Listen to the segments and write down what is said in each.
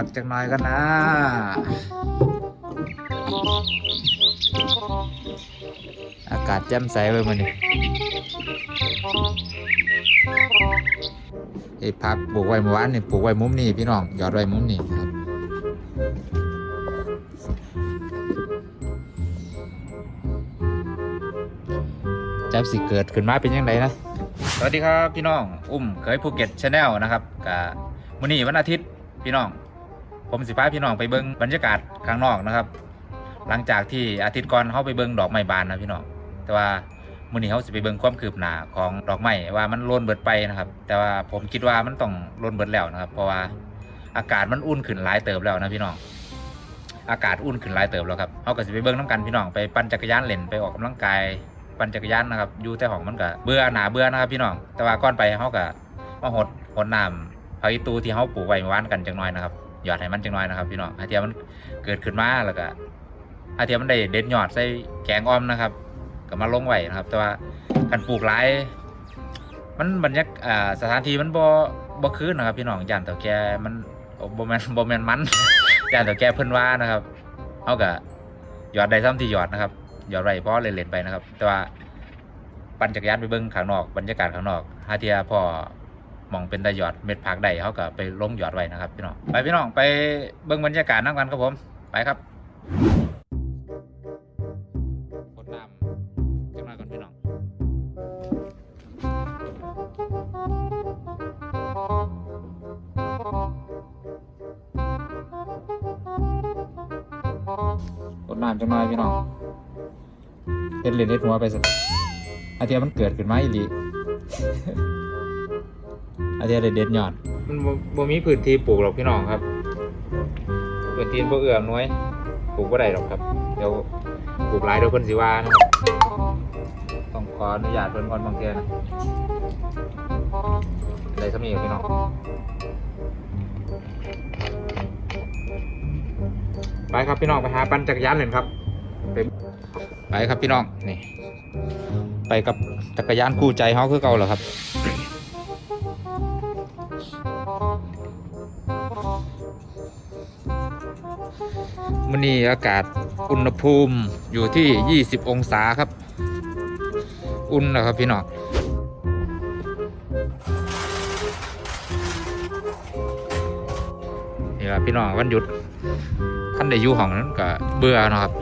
ผักจังหน่อยกันนะอากาศแจ่มใสเลยมันนี่ไอ้พักปลูกไว้เมื่อวานนี่ปลูกไว้มุมนี้พี่น้องยอดไว้มุมนี้ครับจับสิเกิดขึ้นมาเป็นยังไงนะสวัสดีครับพี่น้อง อุ้มเคยภูเก็ตชาแนลนะครับกับมื้อนี้วันอาทิตย์พี่น้อง ผมสิพาพี่น้องไปเบิ้งบรรยากาศข้างนอกนะครับ หลังจากที่อาทิตย์ก่อนเขาไปเบิ้งดอกไม้บานนะพี่น้องแต่ว่ามื้อนี้เขาสิไปเบิ้งความคืบหน้าของดอกไม้ว่ามันโลนเบิดไปนะครับ แต่ว่าผมคิดว่ามันต้องโลนเบิดแล้วนะครับ เพราะว่าอากาศมันอุ่นขึ้นหลายเติบแล้วนะพี่น้อง อากาศอุ่นขึ้นหลายเติบแล้วครับเขาก็สิไปเบิ้งน้ำกันพี่น้องไปปั่นจักรยานเล่นไปออกกำลังกายปั่นจักรยานนะครับอยู่แต่ห้องมันก็เบื่อหนาเบื่อนะครับพี่น้อง แต่ว่าก่อนไปเขาก็มาหดหดน้ำผักอีตูที่เขาปลูกไว้เมื่อวานกันจังน้อยนะครับ ยอดให้มันจังน้อยนะครับพี่น้องให้เทียมันเกิดขึ้นมาแล้วก็ให้เทียมันได้เด็ดยอดใส่แกงอ้อมนะครับก็มาลงไว้นะครับ แต่ว่าการปลูกหลายมันบรรยากอ่าสถานที่มันบ่บ่คืนนะครับ พี่น้องย่านเต่าแกมันบ่แมนบ่แมนมันย่านเต่าแกเพิ่นว่านะครับเขาก็หยอดได้ซ้ำที่หยอดนะครับหยอดไรเพราะเล่นๆไปนะครับ แต่ว่าปั่นจักรยานไปเบิ้งข้างนอกบรรยากาศข้างนอกฮาเทียพอ มองเป็นตาหยอดเม็ดผักได้เขาก็ไปลงหยอดไว้นะครับพี่น้องไปพี่น้องไปเบิ้งบรรยากาศนั่งกันครับผมไปครับกดน้ำจังหน่อยก่อนพี่น้องกดน้ำจังหน่อยพี่น้องเฮ็ดเลนเฮ็ดหัวไปสิอาเทียมันเกิดขึ้นมาอีหลี อาเทียเด็ดเด็ดยอด มันบ่บ่มีพื้นที่ปลูกหรอกพี่น้องครับพื้นที่บ่เอื้อมน้อยปลูกบ่ได้หรอกครับ เดี๋ยวปลูกหลายเดี๋ยวเพิ่นสิว่านะครับต้องขออนุญาตเพิ่นก่อนบางเทื่อนะได้สำนี้พี่น้องไปครับพี่น้องไปหาปั่นจักรยานเล่นครับ ไปไปครับพี่น้องนี่ ไปกับจักรยานคู่ใจเฮาคือเก่าเหรอครับ วันนี้อากาศอุณหภูมิอยู่ที่ 20 องศาครับ อุ่นนะครับพี่น้องนี่ละพี่น้องวันหยุดท่านได้อยู่ห้องนั้นก็เบื่อนะครับ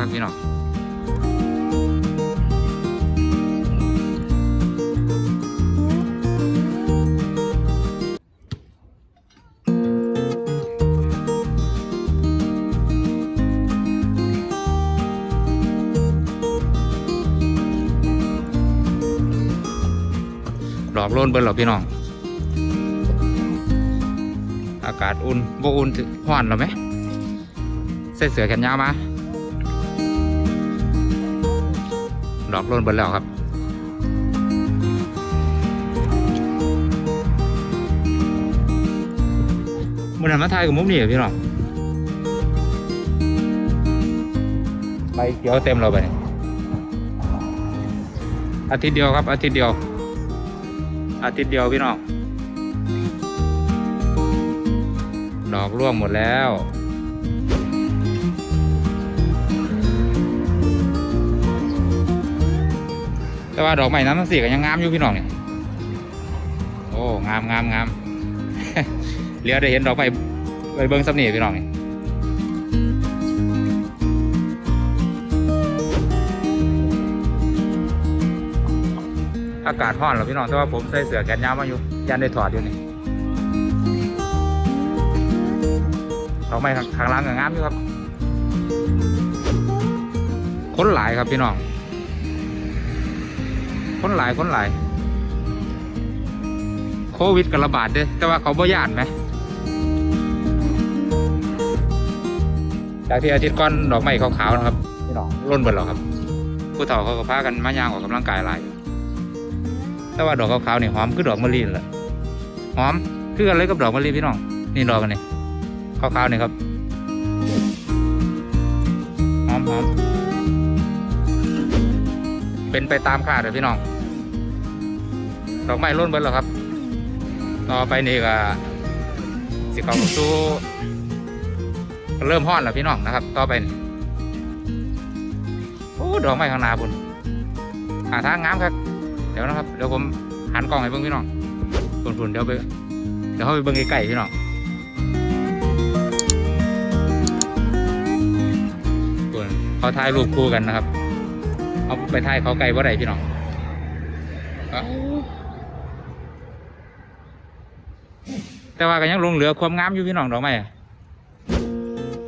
ครับพี่น้องดอกโลนเบิ้ลหรอพี่น้อง อากาศอุ่นบ่อุ่นถึงห้อนหรอไหมใส่เสื้อแขนยาวมา ดอกโลนบิดแล้วครับมันหันมาทายกับมุมนี่หรอพี่น้องใบเขียวเต็มเราไปอาทิตย์เดียวครับ อาทิตย์เดียว อาทิตย์เดียวพี่น้องดอกร่วงหมดแล้ว แต่ว่าดอกไม้น้ำทั้งสี่ก็ยังงามอยู่พี่น้องเนี่ยโอ้งามงามงามเหลียวได้เห็นดอกไม้ใบเบิ้งสำนีพี่น้องนี่อากาศร้อนเหรอพี่น้องแต่ว่าผมใส่เสื้อแขนยาวมาอยู่ยันได้ถอดอยู่นี่ดอกไม้ข้างข้างล่างก็งามอยู่ครับ คนหลายครับพี่น้อง คนหลายคนหลาย โควิดกระบาดเด้แต่ว่าเขาบ่ญาติไหมจากที่อาทิตย์ก่อนดอกไม้ขาวๆนะครับพี่น้องร่นเหมดแล้วครับ ผู้เฒ่าเขาก็พากันมายางออกกำลังกายหลายแต่ว่าดอกขาวๆนี่หอมคือดอกมะลิแหละหอมคืออะไรกับดอกมะลิพี่น้อง นี่ดอกกันนี่ขาวๆนี่ครับหอมหอม เป็นไปตามคาดเลยพี่น้อง ดอกไม้ร่นเบิดแล้วครับ ต่อไปนี่ก็สิเขาสู่เริ่มฮ้อนแล้วพี่น้องนะครับ ต่อไปนี่โอ้ดอกไม้ข้างหน้าบุญหาทางงามครับ เดี๋ยวนะครับ เดี๋ยวผมหันกล้องให้เบิ่งพี่น้องฝุ่นๆเดี๋ยวไป เดี๋ยวเขาไปเบิ่งใกล้ๆพี่น้องฝุ่นเขาถ่ายรูปคู่กันนะครับ เอาไปถ่ายเขาไกลว่าไรพี่น้องเอ้าแต่ว่าก็ยังหลงเหลือความงามอยู่พี่น้องดอกไม้อะ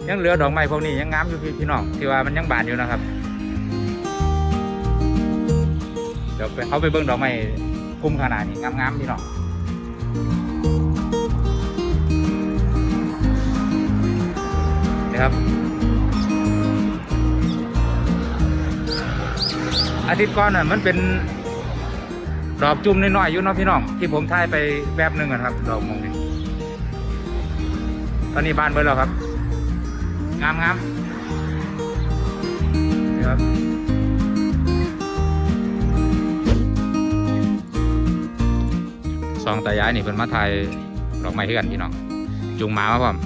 ยังเหลือดอกไม้พวกนี้ยังงามอยู่พี่พี่น้องที่ว่ามันยังบานอยู่นะครับเดี๋ยวไปเขาไปเบิ่งดอกไม้คุ้มขนาดนี้งามๆพี่น้อง อาทิตย์ก่อนน่ะมันเป็นดอกจุ่มน้อยๆอยู่เนาะพี่น้องที่ผมถ่ายไปแป๊บหนึ่งอะครับดอกมองนี้ตอนนี้บานเบิดแล้วครับ งามงามนะครับซองตายายนี่เพิ่นมาถ่ายดอกไม้ให้กันพี่น้องจุงหมามาพร้อม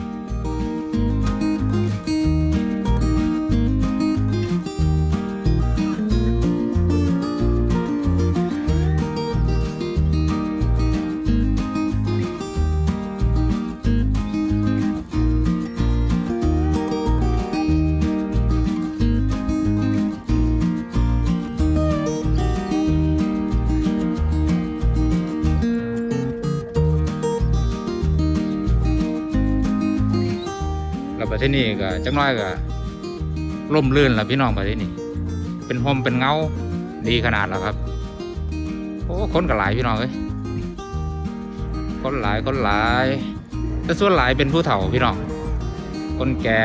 ประเทศนี้ก็จักหน้อยก็ร่มรื่นแล้วพี่น้องประเทศนี้ เป็นห่มเป็นเงาดีขนาดแล้วครับ โอ้คนก็หลายพี่น้องเอ้ยคนหลายคนหลายแต่ส่วนหลายเป็นผู้เฒ่าพี่น้อง คนแก่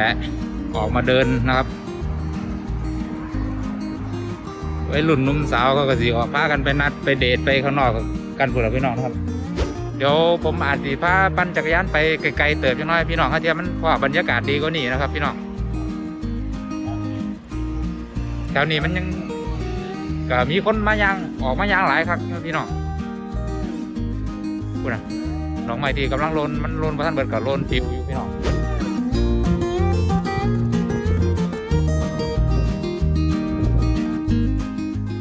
ออกมาเดินนะครับไวัยรุ่นนุ่มสาวเขาก็สิออกพากันไปนัดไปเดทไปข้างนอกกันพวกเราพี่น้องครับ เดี๋ยวผมอาจสิพาปั่นจักรยานไปไกลๆเติบจังน้อยพี่น้องถ้าเทียมมันเพราะบรรยากาศดีกว่านี้นะครับ พี่น้องแถวนี้มันยังก็มีคนมายางออกมายางหลายครับพี่น้องพูดนะดอกไม้ที่กำลังโลนมันโลนพระท่านเบิดกับโลนปิวอยู่พี่น้อง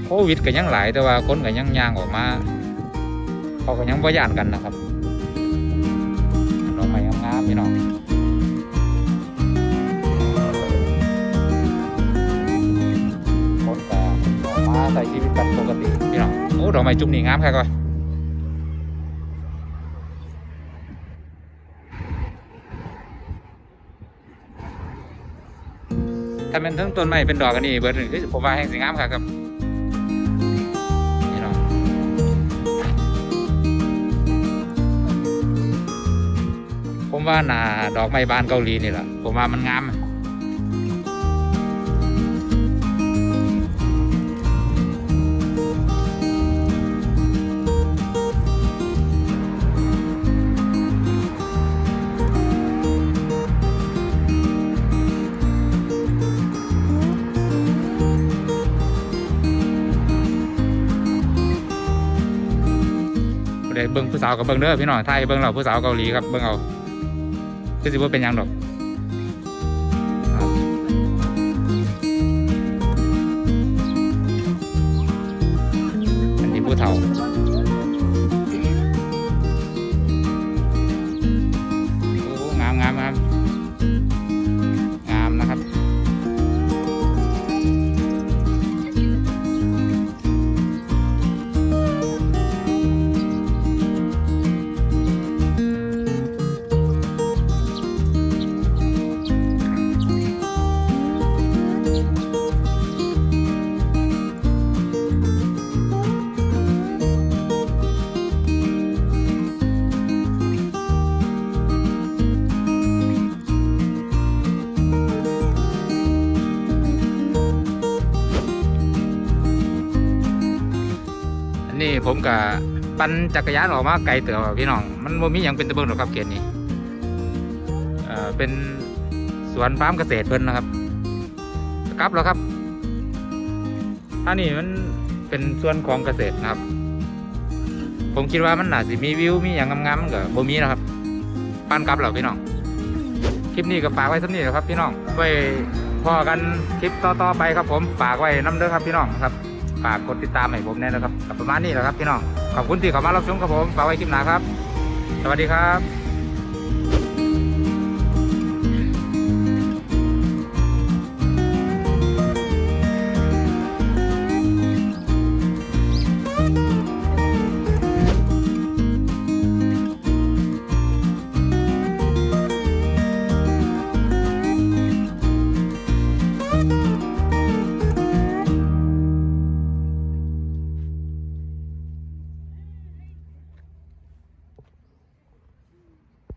โควิดก็ยังหลายแต่ว่าคนก็ยังยางออกมา เขาก็ยังบ่ย่านกันนะครับดอกไม้งามๆพี่น้องคนก็ออกมาใส่ชีวิตกันปกติพี่น้องโอ้ดอกไม้จุ่มนี่งามแค่ก่อนถ้าเป็นทั้งต้นไม้เป็นดอกกันนี่เบิร์ดนี่คือผมว่าแห่งสีงามค่ะครับ ผมว่าหนาดอกไม้บานเกาหลีนี่แหละผมว่ามันงามเบิ่งผู้สาวกับเบิ่งเด้อพี่น้องไทยเบิ่งเราผู้สาวเกาหลีครับเบิ่งเอา คือสิว่าเป็นยังดอกอันนี้ผู้เฒ่า นี่ผมกับปั่นจักรยานออกมาไกลเตือพี่น้อง มันบ่มีหยังเป็นตะเบิงหรอกครับเขตนี้เอ่อเป็นสวนฟาร์มเกษตรเพิ่นนะครับกลับแล้วครับอันนี้มันเป็นส่วนของเกษตรนะครับ ผมคิดว่ามันน่าสิมีวิวมีอย่างงามๆมันก็บ่มีนะครับปั่นกลับแล้วพี่น้อง คลิปนี้ก็ฝากไว้สักนิดนะครับพี่น้องไว้พอกันคลิปต่อๆไปครับผมฝากไว้น้ำเด้อครับพี่น้องครับ ฝากกดติดตามให้ผมแน่นะครับกับประมาณนี้แหละครับพี่น้องขอบคุณที่เข้ามารับชมครับผมฝากไว้คลิปหน้าครับ สวัสดีครับ